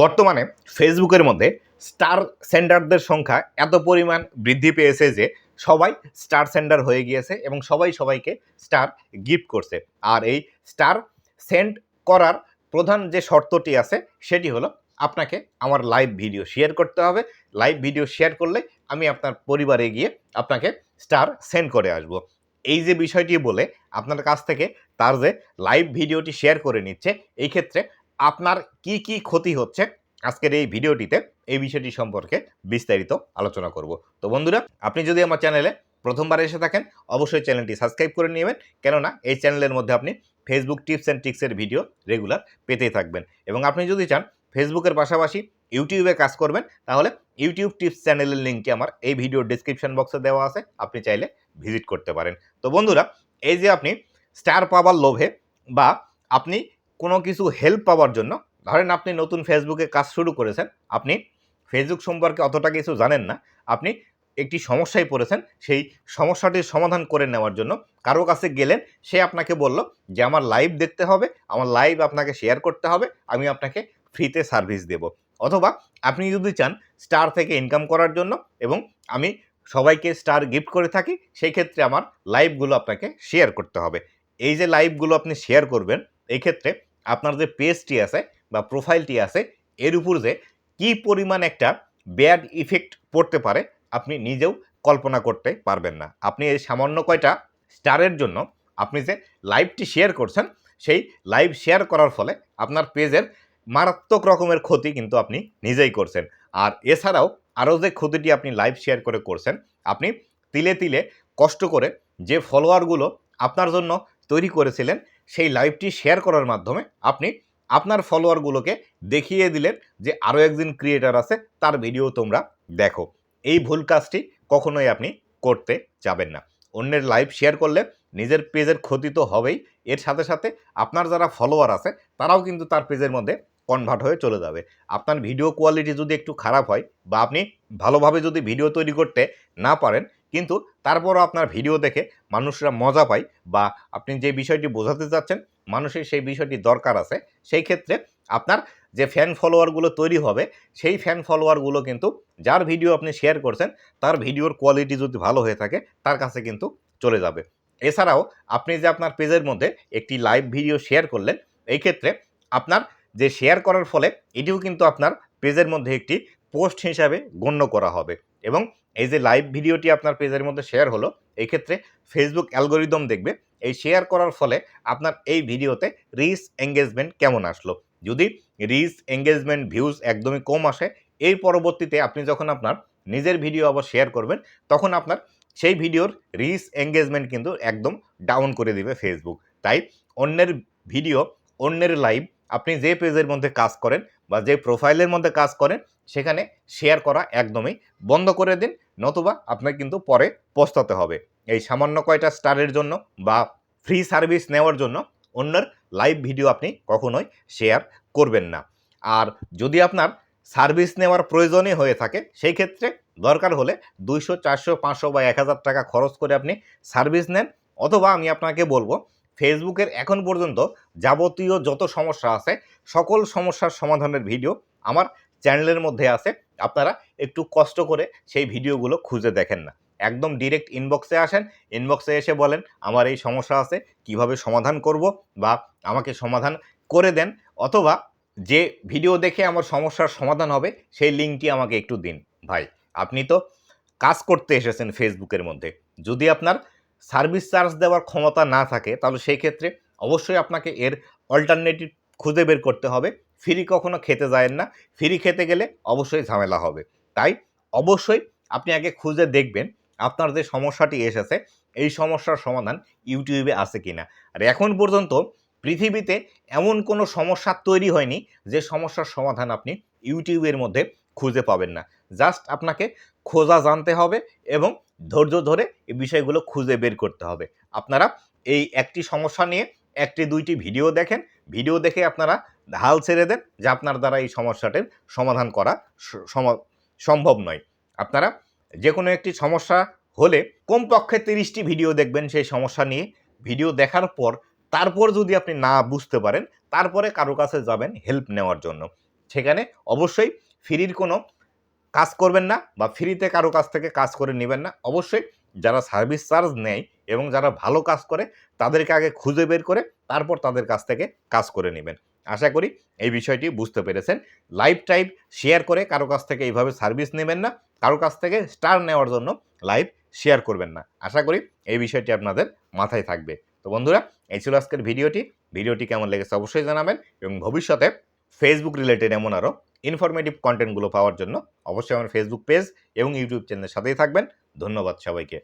বর্তমানে ফেসবুকের মধ্যে স্টার সেন্ডারদের সংখ্যা এত পরিমাণ বৃদ্ধি পেয়েছে যে সবাই স্টার সেন্ডার হয়ে গিয়েছে এবং সবাই সবাইকে স্টার গিফট করছে। আর এই স্টার সেন্ড করার প্রধান যে শর্তটি আছে, সেটি হলো আপনাকে আমার লাইভ ভিডিও শেয়ার করতে হবে। লাইভ ভিডিও শেয়ার করলে আমি আপনার পরিবারে গিয়ে আপনাকে স্টার সেন্ড করে আসব। এই যে বিষয়টি বলে আপনার কাছ থেকে তার যে লাইভ ভিডিওটি শেয়ার করে নিচ্ছে, এই ক্ষেত্রে আপনার কি কি ক্ষতি হচ্ছে আজকের এই ভিডিওটিতে এই বিষয়টি সম্পর্কে বিস্তারিত আলোচনা করব। তো বন্ধুরা, আপনি যদি আমার চ্যানেলে প্রথমবার এসে থাকেন, অবশ্যই চ্যানেলটি সাবস্ক্রাইব করে নেবেন, কেননা এই চ্যানেলের মধ্যে আপনি ফেসবুক টিপস অ্যান্ড ট্রিক্সের ভিডিও রেগুলার পেতেই থাকবেন। এবং আপনি যদি চান ফেসবুকের পাশাপাশি ইউটিউবে কাজ করবেন, তাহলে ইউটিউব টিপস চ্যানেলের লিঙ্কটি আমার এই ভিডিওর ডিসক্রিপশন বক্সে দেওয়া আছে, আপনি চাইলে ভিজিট করতে পারেন। তো বন্ধুরা, এই যে আপনি স্টার পাওয়ার লোভে বা আপনি কোনো কিছু হেল্প পাওয়ার জন্য, ধরেন আপনি নতুন ফেসবুকে কাজ শুরু করেছেন, আপনি ফেসবুক সম্পর্কে অতটা কিছু জানেন না, আপনি একটি সমস্যায় পড়েছেন, সেই সমস্যাটির সমাধান করে নেওয়ার জন্য কারও কাছে গেলেন, সে আপনাকে বলল যে, আমার লাইভ দেখতে হবে, আমার লাইভ আপনাকে শেয়ার করতে হবে, আমি আপনাকে ফ্রিতে সার্ভিস দেব। অথবা আপনি যদি চান স্টার থেকে ইনকাম করার জন্য এবং আমি সবাইকে স্টার গিফট করে থাকি, সেই ক্ষেত্রে আমার লাইভগুলো আপনাকে শেয়ার করতে হবে। এই যে লাইভগুলো আপনি শেয়ার করবেন এই ক্ষেত্রে আপনার যে পেজটি আছে বা প্রোফাইলটি আছে, এর উপর যে কী পরিমাণ একটা ব্যাড ইফেক্ট পড়তে পারে, আপনি নিজেও কল্পনা করতে পারবেন না। আপনি এই সামান্য কয়টা স্টারের জন্য আপনি যে লাইভটি শেয়ার করছেন, সেই লাইভ শেয়ার করার ফলে আপনার পেজের মারাত্মক রকমের ক্ষতি কিন্তু আপনি নিজেই করছেন। আর এছাড়াও আরও যে ক্ষতিটি আপনি লাইভ শেয়ার করে করছেন, আপনি তিলে তিলে কষ্ট করে যে ফলোয়ারগুলো আপনার জন্য তৈরি করেছিলেন, সেই লাইভটি শেয়ার করার মাধ্যমে আপনি আপনার ফলোয়ারগুলোকে দেখিয়ে দিলেন যে আরও একজন ক্রিয়েটার আছে, তার ভিডিও তোমরা দেখো। এই ভুল কাজটি কখনোই আপনি করতে যাবেন না। অন্যের লাইভ শেয়ার করলে নিজের পেজের ক্ষতি তো হবেই। এর সাথে সাথে আপনার যারা ফলোয়ার আছে, তারাও কিন্তু তার পেজের মধ্যে কনভার্ট হয়ে চলে যাবে। আপনার ভিডিও কোয়ালিটি যদি একটু খারাপ হয় বা আপনি ভালোভাবে যদি ভিডিও তৈরি করতে না পারেন কিন্তু তারপরও আপনার ভিডিও দেখে মানুষরা মজা পায় বা আপনি যে বিষয়টি বোঝাতে চাচ্ছেন, মানুষের সেই বিষয়টি দরকার আছে। সেই ক্ষেত্রে আপনার যে ফ্যান ফলোয়ারগুলো তৈরি হবে, সেই ফ্যান ফলোয়ারগুলো কিন্তু যার ভিডিও আপনি শেয়ার করছেন, তার ভিডিওর কোয়ালিটি যদি ভালো হয়ে থাকে, তার কাছে কিন্তু চলে যাবে। এছাড়াও আপনি যে আপনার পেজের মধ্যে একটি লাইভ ভিডিও শেয়ার করলেন, এই ক্ষেত্রে আপনার যে শেয়ার করার ফলে এটিও কিন্তু আপনার পেজের মধ্যে একটি পোস্ট হিসাবে গণ্য করা হবে এবং এই যে লাইভ ভিডিওটি আপনার পেজের মধ্যে শেয়ার হলো এই ক্ষেত্রে ফেসবুক অ্যালগোরিদম দেখবে। এই শেয়ার করার ফলে আপনার এই ভিডিওতে রিচ এঙ্গেজমেন্ট কেমন আসলো? যদি রিচ এঙ্গেজমেন্ট ভিউজ একদমই কম আসে, এই পরবর্তীতে আপনি যখন আপনার নিজের ভিডিও আবার শেয়ার করবেন, তখন আপনার সেই ভিডিওর রিচ এঙ্গেজমেন্ট কিন্তু একদম ডাউন করে দিবে ফেসবুক তাই অন্যের ভিডিও অন্যের লাইভ আপনি যে পেজের মধ্যে কাজ করেন বা যে প্রোফাইলের মধ্যে কাজ করেন সেখানে শেয়ার করা একদমই বন্ধ করে দিন, নতুবা আপনার কিন্তু পরে পস্তাতে হবে। এই সামান্য কয়টা স্টারের জন্য বা ফ্রি সার্ভিস নেওয়ার জন্য অন্যের লাইভ ভিডিও আপনি কখনোই শেয়ার করবেন না। আর যদি আপনার সার্ভিস নেওয়ার প্রয়োজনই হয়ে থাকে, সেই ক্ষেত্রে দরকার হলে দুইশো, চারশো, পাঁচশো বা এক হাজার টাকা খরচ করে আপনি সার্ভিস নেন। অথবা আমি আপনাকে বলব, ফেসবুকের এখন পর্যন্ত যাবতীয় যত সমস্যা আছে, সকল সমস্যার সমাধানের ভিডিও আমার চ্যানেলের মধ্যে আছে, আপনারা একটু কষ্ট করে সেই ভিডিওগুলো খুঁজে দেখেন না। একদম ডিরেক্ট ইনবক্সে আসেন ইনবক্সে এসে বলেন, আমার এই সমস্যা আছে, কীভাবে সমাধান করব বা আমাকে সমাধান করে দেন? অথবা যে ভিডিও দেখে আমার সমস্যার সমাধান হবে, সেই লিঙ্কটি আমাকে একটু দিন। ভাই, আপনি তো কাজ করতে এসেছেন ফেসবুকের মধ্যে। যদি আপনার সার্ভিস চার্জ দেওয়ার ক্ষমতা না থাকে, তাহলে সেই ক্ষেত্রে অবশ্যই আপনাকে এর অল্টারনেটিভ খুঁজে বের করতে হবে। ফ্রি কখনো খেতে যায় না। ফ্রি খেতে গেলে অবশ্যই ঝামেলা হবে। তাই অবশ্যই আপনি আগে খুঁজে দেখবেন আপনার যে সমস্যাটি এসেছে, এই সমস্যার সমাধান ইউটিউবে আছে কি না আর এখন পর্যন্ত পৃথিবীতে এমন কোনো সমস্যা তৈরি হয়নি যে সমস্যার সমাধান আপনি ইউটিউবের মধ্যে খুঁজে পাবেন না। জাস্ট আপনাকে খোঁজা জানতে হবে এবং ধৈর্য ধরে এই বিষয়গুলো খুঁজে বের করতে হবে। আপনারা এই একটি সমস্যা নিয়ে একটি দুইটি ভিডিও দেখেন। ভিডিও দেখে আপনারা হাল ছেড়ে দেন যে আপনার দ্বারা এই সমস্যাটির সমাধান করা সম- সম্ভব নয়। আপনারা যে কোনো একটি সমস্যা হলে কমপক্ষে তিরিশটি ভিডিও দেখবেন সেই সমস্যা নিয়ে। ভিডিও দেখার পর, তারপর যদি আপনি না বুঝতে পারেন, তারপরে কারও কাছে যাবেন হেল্প নেওয়ার জন্য। সেখানে অবশ্যই ফ্রির কোনো কাজ করবেন না বা ফ্রিতে কারও কাছ থেকে কাজ করে নেবেন না। অবশ্যই যারা সার্ভিস চার্জ নেয় এবং যারা ভালো কাজ করে, তাদেরকে আগে খুঁজে বের করে, তারপর তাদের কাছ থেকে কাজ করে নেবেন। আশা করি এই বিষয়টি বুঝতে পেরেছেন। লাইভ টাইপ শেয়ার করে কারও কাছ থেকে এইভাবে সার্ভিস নেবেন না, কারও কাছ থেকে স্টার নেওয়ার জন্য লাইভ শেয়ার করবেন না। আশা করি এই বিষয়টি আপনাদের মাথায় থাকবে। তো বন্ধুরা, এই ছিল আজকের ভিডিওটি। ভিডিওটি কেমন লেগেছে অবশ্যই জানাবেন এবং ভবিষ্যতে ফেসবুক রিলেটেড এমন আরও ইনফরমেটিভ কন্টেন্টগুলো পাওয়ার জন্য অবশ্যই আমার ফেসবুক পেজ এবং ইউটিউব চ্যানেলের সাথেই থাকবেন। ধন্যবাদ সবাইকে।